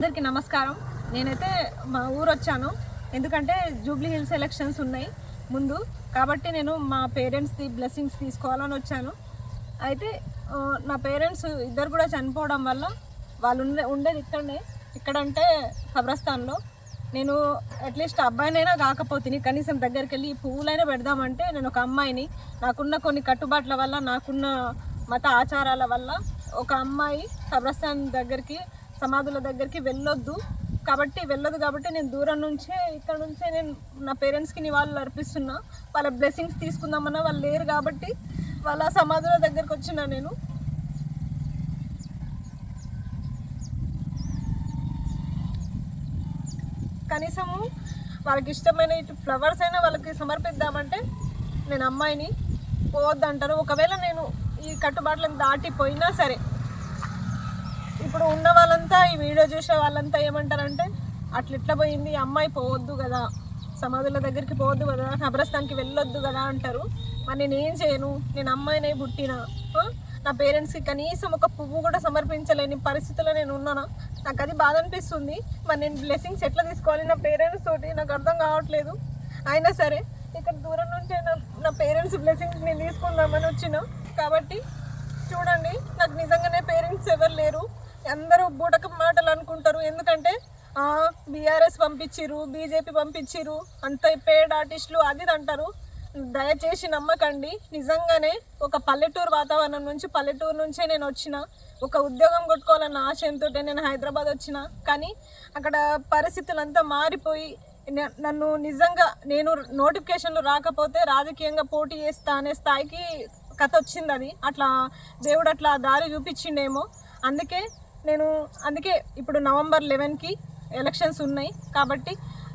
అందరికీ నమస్కారం. నేనైతే మా ఊరు వచ్చాను ఎందుకంటే జూబ్లీ హిల్స్ ఎలక్షన్స్ ఉన్నాయి ముందు. కాబట్టి నేను మా పేరెంట్స్ది బ్లెస్సింగ్స్ తీసుకోవాలని వచ్చాను. అయితే నా పేరెంట్స్ ఇద్దరు కూడా చనిపోవడం వల్ల వాళ్ళు ఉండే ఉండేది ఇక్కడనే. ఇక్కడంటే కబ్రస్థాన్లో. నేను అట్లీస్ట్ అబ్బాయినైనా కాకపోతే కనీసం దగ్గరికి వెళ్ళి పువ్వులైనా పెడదామంటే నేను ఒక అమ్మాయిని. నాకున్న కొన్ని కట్టుబాట్ల వల్ల నాకున్న మత ఆచారాల వల్ల ఒక అమ్మాయి కబ్రస్థాన్ దగ్గరికి సమాధుల దగ్గరికి వెళ్ళొద్దు. కాబట్టి వెళ్ళదు కాబట్టి నేను దూరం నుంచే ఇక్కడ నుంచే నేను నా పేరెంట్స్కి నివాళులు అర్పిస్తున్నా. వాళ్ళ బ్లెస్సింగ్స్ తీసుకుందామన్నా వాళ్ళు లేరు కాబట్టి వాళ్ళ సమాధుల దగ్గరకు వచ్చిన నేను. కనీసము వాళ్ళకి ఇష్టమైన ఇటు ఫ్లవర్స్ అయినా వాళ్ళకి సమర్పిద్దామంటే నేను అమ్మాయిని పోవద్దంటారు. ఒకవేళ నేను ఈ కట్టుబాట్లను దాటిపోయినా సరే ఇప్పుడు ఉన్న వాళ్ళంతా ఈ వీడియో చూసే వాళ్ళంతా ఏమంటారంటే అట్లా ఎట్లా పోయింది ఈ అమ్మాయి పోవద్దు కదా సమాధుల దగ్గరికి పోవద్దు కదా కబ్రస్థాన్కి వెళ్ళొద్దు కదా అంటారు. మరి నేనేం చేయను? నేను అమ్మాయినే పుట్టిన? నా పేరెంట్స్కి కనీసం ఒక పువ్వు కూడా సమర్పించలేని పరిస్థితిలో నేను ఉన్నానా? నాకు అది బాధ అనిపిస్తుంది. మరి నేను బ్లెస్సింగ్స్ ఎట్లా తీసుకోవాలి? నా పేరెంట్స్ తోటి నాకు అర్థం కావట్లేదు. అయినా సరే ఇక్కడ దూరం నుంచే నా నా పేరెంట్స్ బ్లెస్సింగ్స్ నేను తీసుకుందామని వచ్చిన. కాబట్టి చూడండి నాకు నిజంగానే పేరెంట్స్ ఎవరు లేరు. అందరూ బూటకం మాటలు అనుకుంటారు. ఎందుకంటే బీఆర్ఎస్ పంపించిరు బీజేపీ పంపించిరు అంత పేడ్ ఆర్టిస్టులు అది అంటారు. దయచేసి నమ్మకండి. నిజంగానే ఒక పల్లెటూరు వాతావరణం నుంచి పల్లెటూరు నుంచే నేను వచ్చిన ఒక ఉద్యోగం కొట్టుకోవాలన్న ఆశయంతో నేను హైదరాబాద్ వచ్చిన. కానీ అక్కడ పరిస్థితులు అంతా మారిపోయి నన్ను నిజంగా నేను నోటిఫికేషన్లు రాకపోతే రాజకీయంగా పోటీ చేస్తా అనే స్థాయికి కథ వచ్చింది అది. అట్లా దేవుడు అట్లా దారి చూపించిండేమో. అందుకే నేను అందుకే ఇప్పుడు నవంబర్ లెవెన్కి ఎలక్షన్స్ ఉన్నాయి. కాబట్టి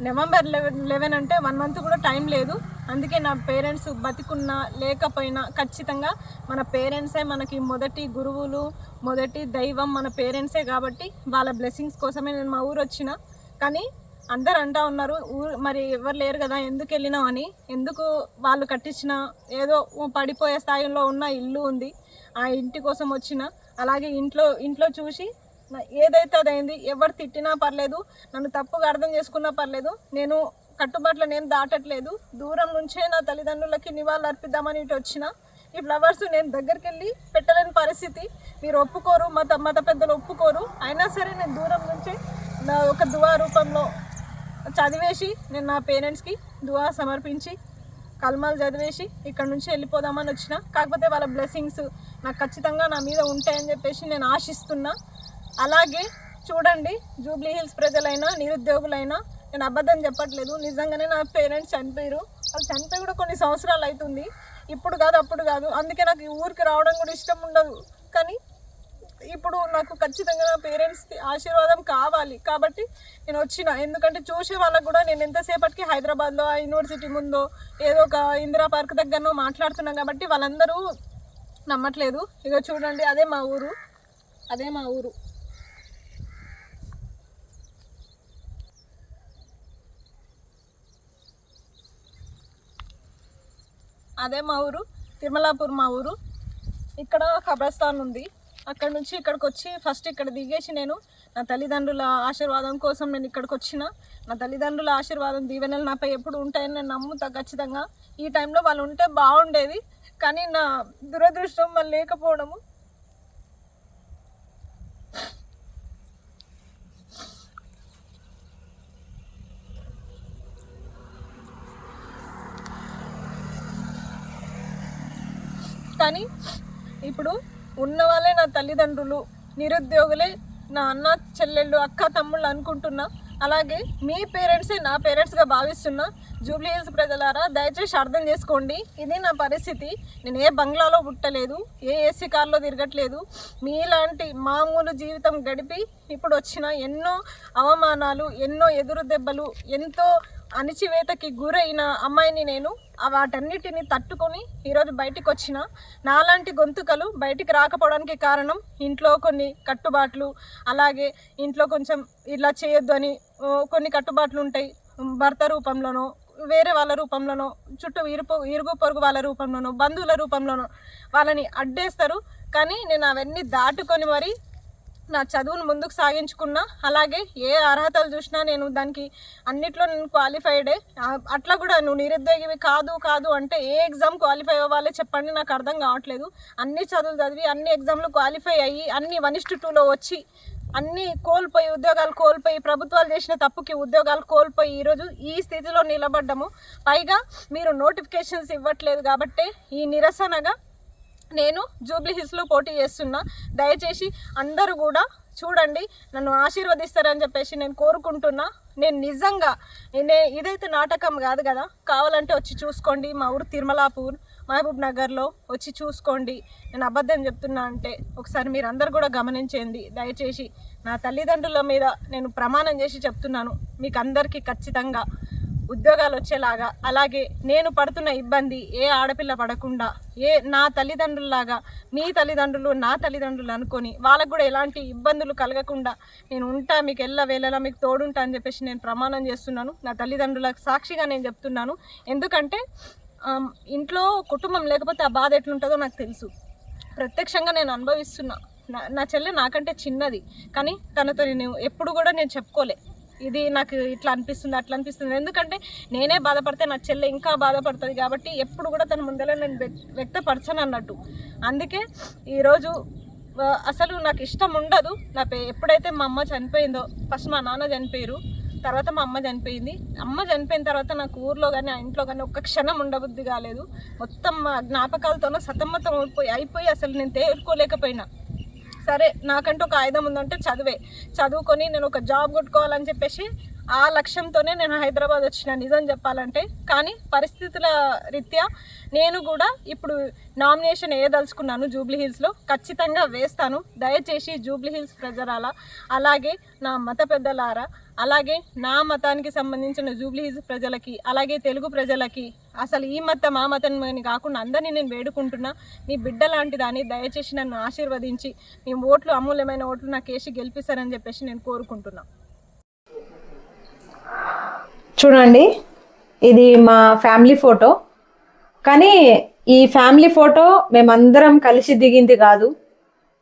నవంబర్ లెవెన్ లెవెన్ అంటే వన్ మంత్ కూడా టైం లేదు. అందుకే నా పేరెంట్స్ బతికున్నా లేకపోయినా ఖచ్చితంగా మన పేరెంట్సే మనకి మొదటి గురువులు మొదటి దైవం మన పేరెంట్సే కాబట్టి వాళ్ళ బ్లెస్సింగ్స్ కోసమే నేను మా ఊరు వచ్చిన. కానీ అందరు అంటా ఉన్నారు ఊరు మరి ఎవరు లేరు కదా ఎందుకు వెళ్ళినావు అని? ఎందుకు వాళ్ళు కట్టించిన ఏదో పడిపోయే స్థాయిలో ఉన్న ఇల్లు ఉంది ఆ ఇంటి కోసం వచ్చిన అలాగే ఇంట్లో ఇంట్లో చూసి ఏదైతే అదైంది ఎవరు తిట్టినా పర్లేదు నన్ను తప్పుగా అర్థం చేసుకున్నా పర్లేదు నేను కట్టుబాట్లు నేను దాటట్లేదు దూరం నుంచే నా తల్లిదండ్రులకి నివాళులు అర్పిద్దామని ఇటు వచ్చిన ఈ ఫ్లవర్స్ నేను దగ్గరికి వెళ్ళి పెట్టలేని పరిస్థితి. మీరు ఒప్పుకోరు మత మత పెద్దలు ఒప్పుకోరు అయినా సరే నేను దూరం నుంచే నా ఒక దువా రూపంలో చదివేసి నేను నా పేరెంట్స్కి దువా సమర్పించి కల్మాలు చదివేసి ఇక్కడ నుంచి వెళ్ళిపోదామని వచ్చిన. కాకపోతే వాళ్ళ బ్లెస్సింగ్స్ నాకు ఖచ్చితంగా నా మీద ఉంటాయని చెప్పేసి నేను ఆశిస్తున్నా. అలాగే చూడండి జూబ్లీ హిల్స్ ప్రజలైనా నిరుద్యోగులైనా నేను అబద్ధం చెప్పట్లేదు. నిజంగానే నా పేరెంట్స్ చనిపోయారు వాళ్ళు చనిపోయి కూడా కొన్ని సంవత్సరాలు అవుతుంది. ఇప్పుడు కాదు అప్పుడు కాదు. అందుకే నాకు ఈ ఊరికి రావడం కూడా ఇష్టం ఉండదు. కానీ ఇప్పుడు నాకు ఖచ్చితంగా నా పేరెంట్స్కి ఆశీర్వాదం కావాలి. కాబట్టి నేను వచ్చిన. ఎందుకంటే చూసే వాళ్ళకు కూడా నేను ఎంతసేపటికి హైదరాబాద్లో ఆ యూనివర్సిటీ ముందో ఏదో ఒక ఇందిరా పార్క్ దగ్గరనో మాట్లాడుతున్నాను కాబట్టి వాళ్ళందరూ నమ్మట్లేదు. ఇక చూడండి అదే మా ఊరు. అదే మా ఊరు. అదే మా ఊరు. తిరుమలాపూర్ మా ఊరు. ఇక్కడ కబ్రస్థాన్ ఉంది అక్కడ నుంచి ఇక్కడికి వచ్చి ఫస్ట్ ఇక్కడ దిగేసి నేను నా తల్లిదండ్రుల ఆశీర్వాదం కోసం నేను ఇక్కడికి వచ్చిన నా తల్లిదండ్రుల ఆశీర్వాదం దీవెనలు నాపై ఎప్పుడు ఉంటాయని నేను నమ్ముతా ఖచ్చితంగా. ఈ టైంలో వాళ్ళు ఉంటే బాగుండేది. కానీ నా దురదృష్టం వాళ్ళు లేకపోవడము. కానీ ఇప్పుడు ఉన్నవాళ్ళే నా తల్లిదండ్రులు నిరుద్యోగులే నా అన్న చెల్లెళ్ళు అక్క తమ్ముళ్ళు అనుకుంటున్నా. అలాగే మీ పేరెంట్సే నా పేరెంట్స్గా భావిస్తున్నా జూబ్లీ హిల్స్ ప్రజలారా దయచేసి అర్థం చేసుకోండి. ఇది నా పరిస్థితి. నేను ఏ బంగ్లాలో పుట్టలేదు ఏ ఏసీ కార్లో తిరగట్లేదు. మీలాంటి మామూలు జీవితం గడిపి ఇప్పుడు వచ్చిన ఎన్నో అవమానాలు ఎన్నో ఎదురు దెబ్బలు ఎంతో అణిచివేతకి గురైన అమ్మాయిని నేను వాటన్నిటిని తట్టుకొని ఈరోజు బయటికి వచ్చిన. నాలాంటి గొంతుకలు బయటికి రాకపోవడానికి కారణం ఇంట్లో కొన్ని కట్టుబాట్లు అలాగే ఇంట్లో కొంచెం ఇలా చేయొద్దు అని కొన్ని కట్టుబాట్లు ఉంటాయి. భర్త రూపంలోనో వేరే వాళ్ళ రూపంలోనో చుట్టూ ఇరుపు ఇరుగు పొరుగు వాళ్ళ రూపంలోనో బంధువుల రూపంలోనో వాళ్ళని అడ్డేస్తారు. కానీ నేను అవన్నీ దాటుకొని మరి నా చదువును ముందుకు సాగించుకున్నా అలాగే ఏ అర్హతలు చూసినా నేను దానికి అన్నిట్లో నేను క్వాలిఫైడే అట్లా కూడా నువ్వు నిరుద్యోగివి కాదు కాదు అంటే ఏ ఎగ్జామ్ క్వాలిఫై అవ్వాలో చెప్పండి నాకు అర్థం కావట్లేదు. అన్ని చదువులు చదివి అన్ని ఎగ్జామ్లు క్వాలిఫై అయ్యి అన్ని వన్ ఇస్టు టూలో వచ్చి అన్ని కోల్పోయి ఉద్యోగాలు కోల్పోయి ప్రభుత్వాలు చేసిన తప్పుకి ఉద్యోగాలు కోల్పోయి ఈరోజు ఈ స్థితిలో నిలబడ్డము. పైగా మీరు నోటిఫికేషన్స్ ఇవ్వట్లేదు కాబట్టి ఈ నిరసనగా నేను జూబ్లీ హిల్స్లో పోటీ చేస్తున్నా. దయచేసి అందరూ కూడా చూడండి నన్ను ఆశీర్వదిస్తారని చెప్పేసి నేను కోరుకుంటున్నా. నేను నిజంగా నే ఇదైతే నాటకం కాదు కదా కావాలంటే వచ్చి చూసుకోండి. మా ఊరు తిరుమలాపూర్ మహబూబ్ నగర్లో వచ్చి చూసుకోండి. నేను అబద్ధం చెప్తున్నా అంటే ఒకసారి మీరు అందరు కూడా గమనించండి. దయచేసి నా తల్లిదండ్రుల మీద నేను ప్రమాణం చేసి చెప్తున్నాను. మీకు అందరికీ ఖచ్చితంగా ఉద్యోగాలు వచ్చేలాగా అలాగే నేను పడుతున్న ఇబ్బంది ఏ ఆడపిల్ల పడకుండా ఏ నా తల్లిదండ్రుల్లాగా మీ తల్లిదండ్రులు నా తల్లిదండ్రులు అనుకొని వాళ్ళకు కూడా ఎలాంటి ఇబ్బందులు కలగకుండా నేను ఉంటా మీకు ఎల్ల వేళలా మీకు తోడుంటా అని చెప్పేసి నేను ప్రమాణం చేస్తున్నాను. నా తల్లిదండ్రులకు సాక్షిగా నేను చెప్తున్నాను. ఎందుకంటే ఇంట్లో కుటుంబం లేకపోతే ఆ బాధ ఎట్లుంటుందో నాకు తెలుసు. ప్రత్యక్షంగా నేను అనుభవిస్తున్నా. నా నా చెల్లె నాకంటే చిన్నది. కానీ తనతో నేను ఎప్పుడు కూడా నేను చెప్పుకోలే. ఇది నాకు ఇట్లా అనిపిస్తుంది అట్లా అనిపిస్తుంది. ఎందుకంటే నేనే బాధపడితే నా చెల్లె ఇంకా బాధపడుతుంది కాబట్టి ఎప్పుడు కూడా తన ముందర నేను వ్యక్తపరచను అన్నట్టు. అందుకే ఈరోజు అసలు నాకు ఇష్టం ఉండదు. నా పే ఎప్పుడైతే మా అమ్మ చనిపోయిందో ఫస్ట్ మా నాన్న చనిపోయారు. తర్వాత మా అమ్మ చనిపోయింది. అమ్మ చనిపోయిన తర్వాత నాకు ఊర్లో కానీ ఆ ఇంట్లో కానీ ఒక్క క్షణం ఉండబుద్ధి కాలేదు. మొత్తం మా జ్ఞాపకాలతోనో సతమతం అయిపోయి అయిపోయి అసలు నేను తేరుకోలేకపోయినా. సరే నాకంటూ ఒక ఆయుధం ఉందంటే చదివే. చదువుకొని నేను ఒక జాబ్ కొట్టుకోవాలని చెప్పేసి ఆ లక్ష్యంతోనే నేను హైదరాబాద్ వచ్చిన నిజం చెప్పాలంటే. కానీ పరిస్థితుల రీత్యా నేను కూడా ఇప్పుడు నామినేషన్ వేయదలుచుకున్నాను జూబ్లీ హిల్స్లో. ఖచ్చితంగా వేస్తాను. దయచేసి జూబ్లీ హిల్స్ ప్రజలారా అలాగే నా మత పెద్దలారా అలాగే నా మతానికి సంబంధించిన జూబ్లీ హిల్స్ ప్రజలకి అలాగే తెలుగు ప్రజలకి అసలు ఈ మతం ఆ మతం అని కాకుండా అందరినీ నేను వేడుకుంటున్నా. మీ బిడ్డ లాంటి దాన్ని దయచేసి నన్ను ఆశీర్వదించి మీ ఓట్లు అమూల్యమైన ఓట్లు నాకు వేసి గెలిపిస్తారని చెప్పేసి నేను కోరుకుంటున్నా. చూడండి ఇది మా ఫ్యామిలీ ఫోటో. కానీ ఈ ఫ్యామిలీ ఫోటో మేమందరం కలిసి దిగింది కాదు.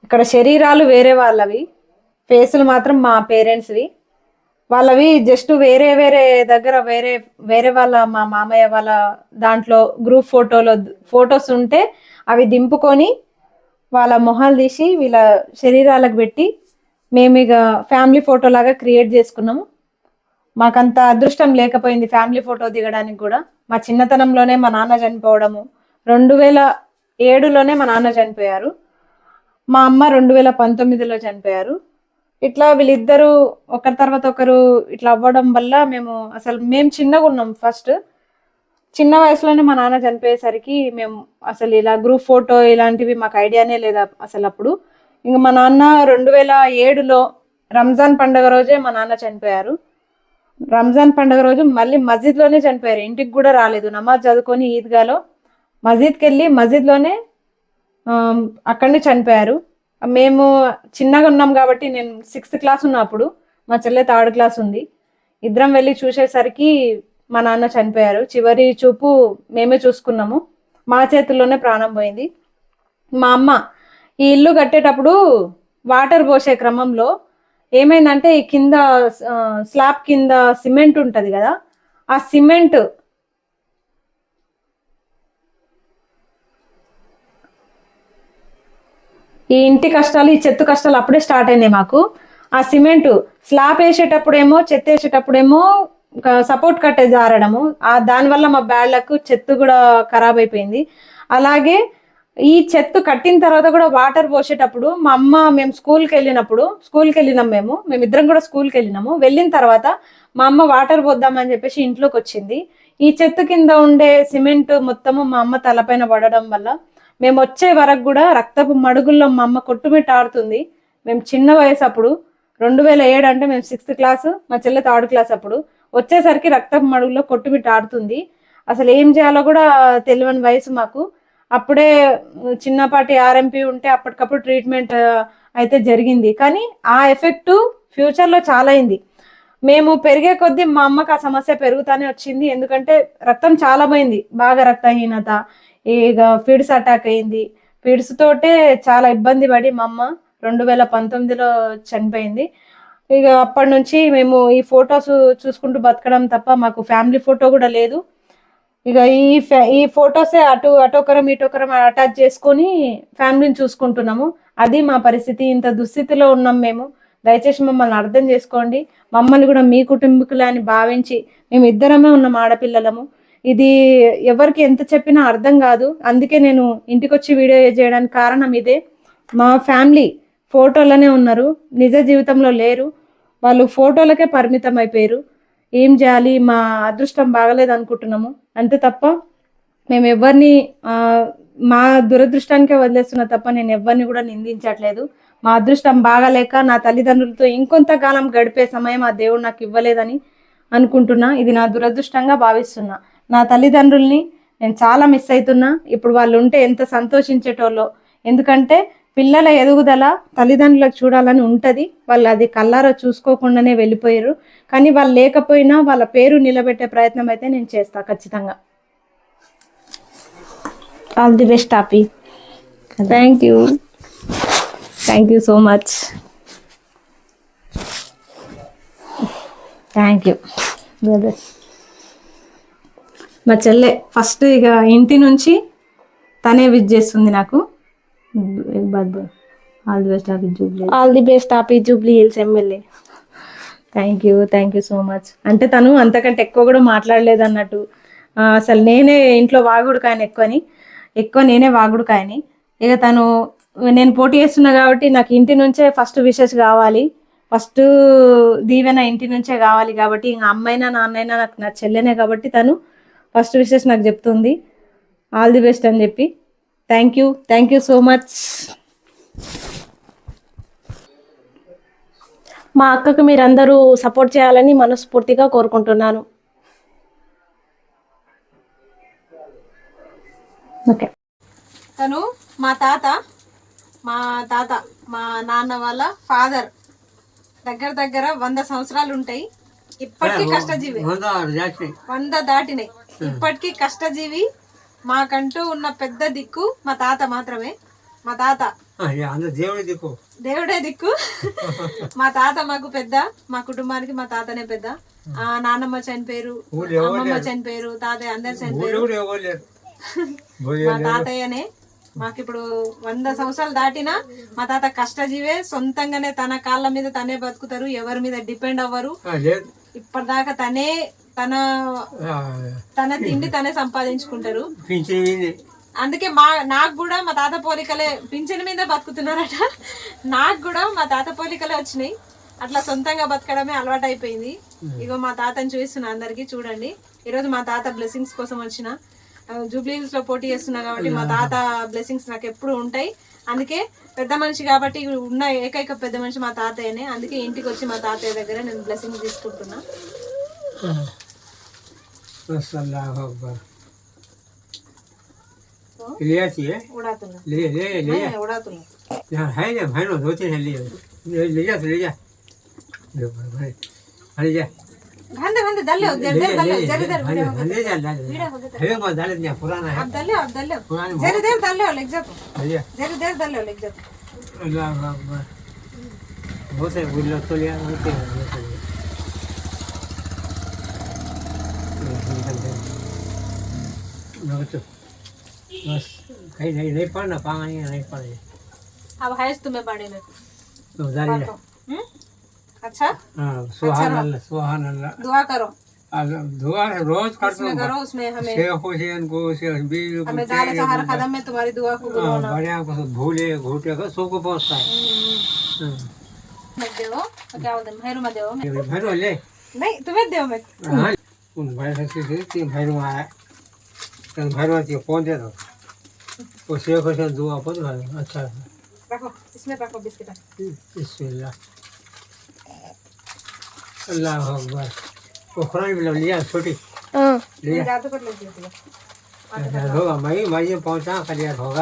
ఇక్కడ శరీరాలు వేరే వాళ్ళవి. ఫేసులు మాత్రం మా పేరెంట్స్వి. వాళ్ళవి జస్ట్ వేరే వేరే దగ్గర వేరే వేరే వాళ్ళ మా మామయ్య వాళ్ళ దాంట్లో గ్రూప్ ఫోటోలో ఫొటోస్ ఉంటే అవి దింపుకొని వాళ్ళ మొహాలు తీసి వీళ్ళ శరీరాలకు పెట్టి మేము ఇక ఫ్యామిలీ ఫోటో లాగా క్రియేట్ చేసుకున్నాము. మాకంత అదృష్టం లేకపోయింది ఫ్యామిలీ ఫోటో దిగడానికి కూడా. మా చిన్నతనంలోనే మా నాన్న చనిపోవడము. రెండు వేల ఏడులోనే మా నాన్న చనిపోయారు. మా అమ్మ రెండు వేల పంతొమ్మిదిలో చనిపోయారు. ఇట్లా వీళ్ళిద్దరూ ఒకరి తర్వాత ఒకరు ఇట్లా అవ్వడం వల్ల మేము అసలు మేము చిన్నగా ఉన్నాం ఫస్ట్ చిన్న వయసులోనే మా నాన్న చనిపోయేసరికి మేము అసలు ఇలా గ్రూప్ ఫోటో ఇలాంటివి మాకు ఐడియానే లేదా అసలు అప్పుడు. ఇంక మా నాన్న రెండు వేల ఏడులో రంజాన్ పండుగ రోజే మా నాన్న చనిపోయారు. రంజాన్ పండుగ రోజు మళ్ళీ మస్జిద్లోనే చనిపోయారు. ఇంటికి కూడా రాలేదు. నమాజ్ చదువుకొని ఈద్గాలో మస్జిద్కి వెళ్ళి మస్జిద్లోనే అక్కడనే చనిపోయారు. మేము చిన్నగా ఉన్నాం కాబట్టి నేను సిక్స్త్ క్లాస్ ఉన్నప్పుడు మా చెల్లె థర్డ్ క్లాస్ ఉంది. ఇద్దరం వెళ్ళి చూసేసరికి మా నాన్న చనిపోయారు. చివరి చూపు మేమే చూసుకున్నాము. మా చేతుల్లోనే ప్రాణం పోయింది. మా అమ్మ ఈ ఇల్లు కట్టేటప్పుడు వాటర్ పోసే క్రమంలో ఏమైందంటే ఈ కింద స్లాబ్ కింద సిమెంట్ ఉంటుంది కదా ఆ సిమెంట్ ఈ ఇంటి కష్టాలు ఈ చెత్త కష్టాలు అప్పుడే స్టార్ట్ అయినాయి మాకు. ఆ సిమెంట్ స్లాబ్ వేసేటప్పుడేమో చెత్త వేసేటప్పుడేమో సపోర్ట్ కట్టే జారడము. ఆ దానివల్ల మా బ్యాళ్ళకు చెత్త కూడా ఖరాబ్ అయిపోయింది. అలాగే ఈ చెత్త కట్టిన తర్వాత కూడా వాటర్ పోసేటప్పుడు మా అమ్మ మేము స్కూల్కి వెళ్ళినప్పుడు స్కూల్కి వెళ్ళినాం మేము మేమిద్దరం కూడా స్కూల్కి వెళ్ళినాము. వెళ్ళిన తర్వాత మా అమ్మ వాటర్ పోద్దామని చెప్పేసి ఇంట్లోకి వచ్చింది. ఈ చెత్త కింద ఉండే సిమెంట్ మొత్తము మా అమ్మ తలపైన పడడం వల్ల మేము వచ్చే వరకు కూడా రక్తపు మడుగుల్లో మా అమ్మ కొట్టుమిట్ట ఆడుతుంది. మేము చిన్న వయసు అప్పుడు రెండు వేల ఏడు అంటే మేము సిక్స్త్ క్లాస్ మా చెల్లె థర్డ్ క్లాస్ అప్పుడు వచ్చేసరికి రక్తపు మడుగులో కొట్టుమిట్ట ఆడుతుంది. అసలు ఏం చేయాలో కూడా తెలియని వయసు మాకు. అప్పుడే చిన్నపాటి ఆర్ఎంపీ ఉంటే అప్పటికప్పుడు ట్రీట్మెంట్ అయితే జరిగింది. కానీ ఆ ఎఫెక్ట్ ఫ్యూచర్లో చాలా అయింది. మేము పెరిగే కొద్దీ మా అమ్మకి ఆ సమస్య పెరుగుతానే వచ్చింది. ఎందుకంటే రక్తం చాలా పోయింది. బాగా రక్తహీనత ఇక ఫిడ్స్ అటాక్ అయింది. ఫిడ్స్ తోటే చాలా ఇబ్బంది పడి మా అమ్మ రెండు వేల పంతొమ్మిదిలో చనిపోయింది. ఇక అప్పటి నుంచి మేము ఈ ఫొటోస్ చూసుకుంటూ బతకడం తప్ప మాకు ఫ్యామిలీ ఫోటో కూడా లేదు. ఇక ఈ ఫ్యా ఈ ఫొటోసే అటు అటోకరం ఇటోకరం అటాచ్ చేసుకొని ఫ్యామిలీని చూసుకుంటున్నాము. అది మా పరిస్థితి. ఇంత దుస్థితిలో ఉన్నాం మేము. దయచేసి మమ్మల్ని అర్థం చేసుకోండి. మమ్మల్ని కూడా మీ కుటుంబీకులే అని భావించి మేము ఇద్దరమే ఉన్నాం ఆడపిల్లలము. ఇది ఎవరికి ఎంత చెప్పినా అర్థం కాదు. అందుకే నేను ఇంటికి వచ్చి వీడియో చేయడానికి కారణం ఇదే. మా ఫ్యామిలీ ఫోటోలనే ఉన్నారు. నిజ జీవితంలో లేరు. వాళ్ళు ఫోటోలకే పరిమితం అయిపోయారు. ఏం చేయాలి? మా అదృష్టం బాగలేదు అనుకుంటున్నాము. అంతే తప్ప మేము ఎవరిని మా దురదృష్టానికే వదిలేస్తున్నా తప్ప నేను ఎవరిని కూడా నిందించట్లేదు. మా అదృష్టం బాగాలేక నా తల్లిదండ్రులతో ఇంకొంతకాలం గడిపే సమయం ఆ దేవుడు నాకు ఇవ్వలేదని అనుకుంటున్నా. ఇది నా దురదృష్టంగా భావిస్తున్నా. నా తల్లిదండ్రుల్ని నేను చాలా మిస్ అవుతున్నా ఇప్పుడు వాళ్ళు ఉంటే ఎంత సంతోషించేటోళ్ళో. ఎందుకంటే పిల్లల ఎదుగుదల తల్లిదండ్రులకు చూడాలని ఉంటుంది. వాళ్ళు అది కల్లారా చూసుకోకుండానే వెళ్ళిపోయారు. కానీ వాళ్ళు లేకపోయినా వాళ్ళ పేరు నిలబెట్టే ప్రయత్నం అయితే నేను చేస్తా ఖచ్చితంగా. All the best టాపీ thank you thank you so much thank you మా చెల్లె ఫస్ట్ ఇక ఇంటి నుంచి తనే విజ్ చేస్తుంది నాకు. All the best happy Jubilee all the best happy Jubilee Hills MLA thank you thank you so much అంటే తను అంతకంటే ఎక్కువ కూడా మాట్లాడలేదు అన్నట్టు అసలు నేనే ఇంట్లో వాగుడు కాయన ఎక్కువని ఎక్కువ నేనే వాగుడు కాయని ఇక తను నేను పోటీ చేస్తున్నా కాబట్టి నాకు ఇంటి నుంచే ఫస్ట్ విషెస్ కావాలి. ఫస్ట్ దీవెన ఇంటి నుంచే కావాలి కాబట్టి ఇంకా అమ్మైనా నాన్నైనా నాకు నా చెల్లెనే కాబట్టి తను ఫస్ట్ విషెస్ నాకు చెప్తుంది. ఆల్ ది బెస్ట్ అని చెప్పి. Thank you thank you so much మా అక్కకు మీరందరూ సపోర్ట్ చేయాలని మనస్ఫూర్తిగా కోరుకుంటున్నాను. ఓకే తను మా తాత మా తాత మా నాన్న వాళ్ళ ఫాదర్ దగ్గర దగ్గర వంద సంవత్సరాలు ఉంటాయి. ఇప్పటికీ కష్టజీవి. వంద దాటినాయి. ఇప్పటికీ కష్టజీవి మాకంటూ ఉన్న పెద్ద దిక్కు మా తాత మాత్రమే. మా తాత. దేవుడి దిక్కు. దేవుడే దిక్కు. మా తాత మాకు పెద్ద మా కుటుంబానికి మా తాతనే పెద్ద. ఆ నాన్నమ్మ చనిపోయారు అమ్మమ్మ చనిపోయారు తాతయ్య అందరు చనిపోయారు. మా తాతయ్యనే. మాకు ఇప్పుడు వంద సంవత్సరాలు దాటినా మా తాత కష్టజీవే సొంతంగానే తన కాళ్ళ మీద తనే బతుకుతారు ఎవరి మీద డిపెండ్ అవ్వరు. ఇప్పటిదాకా తనే తన తన తిండి తనే సంపాదించుకుంటారు. అందుకే మా నాకు కూడా మా తాత పోలికలే పింఛన్ మీద బతుకుతున్నారట. నాకు కూడా మా తాత పోలికలే వచ్చినాయి. అట్లా సొంతంగా బతకడమే అలవాటు అయిపోయింది ఇగో మా తాతని చూపిస్తున్నా అందరికి చూడండి. ఈరోజు మా తాత బ్లెస్సింగ్స్ కోసం వచ్చిన. జూబ్లీహిల్స్లో పోటీ చేస్తున్నా కాబట్టి మా తాత బ్లెస్సింగ్స్ నాకు ఎప్పుడు ఉంటాయి. అందుకే పెద్ద మనిషి కాబట్టి ఉన్న ఏకైక పెద్ద మనిషి మా తాతయ్యనే. అందుకే ఇంటికి వచ్చి మా తాతయ్య దగ్గర నేను బ్లెస్సింగ్ తీసుకుంటున్నా. अकबर लिया चाहिए ले ले ले यहाँ है ना भाई ना धोती है ले ले जा ले जा भाई अरे जा ಗಂಧ ಗಂಧ ದಲ್ಲೆ ದೇರ್ ದಲ್ಲೆ ಜರಿ ದೇರ್ ಬಿಡೆ ಗಂಧ ಜಲ್ಲ ಬಿಡೆ ಹೋಗುತ್ತೆ ಹೇ ಮಾ ದಲ್ಲೆ ನ್ಯಾ ಪುರಾಣ ಅಬ್ ದಲ್ಲೆ ಅಬ್ ದಲ್ಲೆ ಜರಿ ದೇರ್ ದಲ್ಲೆ ಒಳಗೆ ಜಾತು ಜರಿ ದೇರ್ ದಲ್ಲೆ ಒಳಗೆ ಜಾತು ಅಲ್ಲಾಹ್ ಅಕ್ಬರ್ ಹೋತೆ ಉಲ್ಲ ತೋಲಿಯಾ ಹೋತೆ ಹೋತೆ हैं बस कहीं नहीं नहीं पढ़ना पानी नहीं पढ़े अब हैज़ तुम्हें बड़े में उधारी ले? अच्छा हाँ सुहान अल्लाह सुहान अल्लाह दुआ करो दुआ है रोज करता उसमें करो उसमें हमें शेख हुसैन को शेख बीर को हमें जाले से हर कदम में तुम्हारी दुआ को बढ़िया को भूले घूटे को सबको पहुँचता है। मत दो तो क्या बोलते हैं भैरू मत दो ये भैरव ले नहीं तुम्हें दो मैं हाँ उन भैरव से से तीन भैरव आया तो भैरव के पहुँच दे दो वो शेख हुसैन दुआ पर भैरव अच्छा। रखो इसमें रखो बिस्किट बिस्मिल्लाह अल्लाह अकबर वो कुरान भी लिया छोटी लिया जादू कर लेती हूँ होगा मैं मैं पहुँचा कर लिया होगा